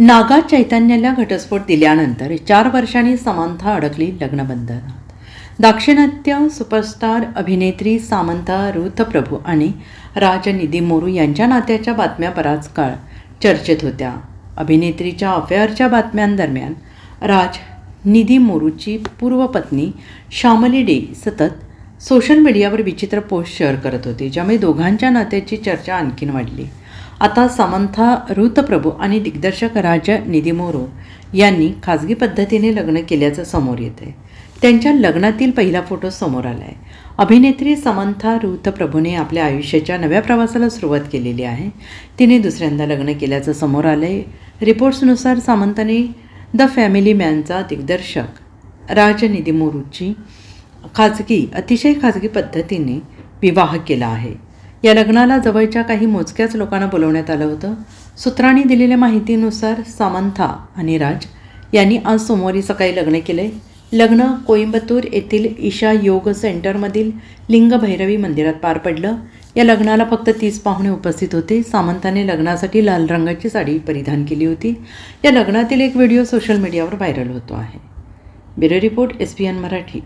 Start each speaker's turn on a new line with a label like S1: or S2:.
S1: नागा चैतन्याला घटस्फोट दिल्यानंतर चार वर्षांनी समांथा अडकली लग्नबंधनात दाक्षिणात्य सुपरस्टार अभिनेत्री सामंथा रुथप्रभू आणि राजनिधी मोरू यांच्या नात्याच्या बातम्या बराच काळ चर्चेत होत्या. अभिनेत्रीच्या अफेअरच्या बातम्यांदरम्यान राज निधी मोरूची पूर्वपत्नी श्यामली डे सतत सोशल मीडियावर विचित्र पोस्ट शेअर करत होती ज्यामुळे दोघांच्या नात्याची चर्चा आणखीन वाढली. आता सामंथा प्रभू आणि दिग्दर्शक राजा निधी मोरो यांनी खाजगी पद्धतीने लग्न केल्याचं समोर येतं आहे त्यांच्या लग्नातील पहिला फोटो समोर आला आहे अभिनेत्री समंथा प्रभूने आपल्या आयुष्याच्या नव्या प्रवासाला सुरुवात केलेली आहे. तिने दुसऱ्यांदा लग्न केल्याचं समोर आलं आहे रिपोर्ट्सनुसार सामंताने द फॅमिली मॅनचा दिग्दर्शक राजनिधी मोरूची खाजगी अतिशय खाजगी पद्धतीने विवाह केला आहे. या लग्नाला जवळच्या काही मोजक्याच लोकांना बोलवण्यात आलं होतं. सूत्रांनी दिलेल्या माहितीनुसार सामंथा आणि राज यांनी आज सोमवारी सकाळी लग्न केले लग्न कोइंबतूर येथील ईशा योग सेंटरमधील लिंगभैरवी मंदिरात पार पडलं. या लग्नाला फक्त तीस पाहुणे उपस्थित होते. सामंताने लग्नासाठी लाल रंगाची साडी परिधान केली होती. या लग्नातील एक व्हिडिओ सोशल मीडियावर व्हायरल होतो आहे. Bureau report S P N Marathi.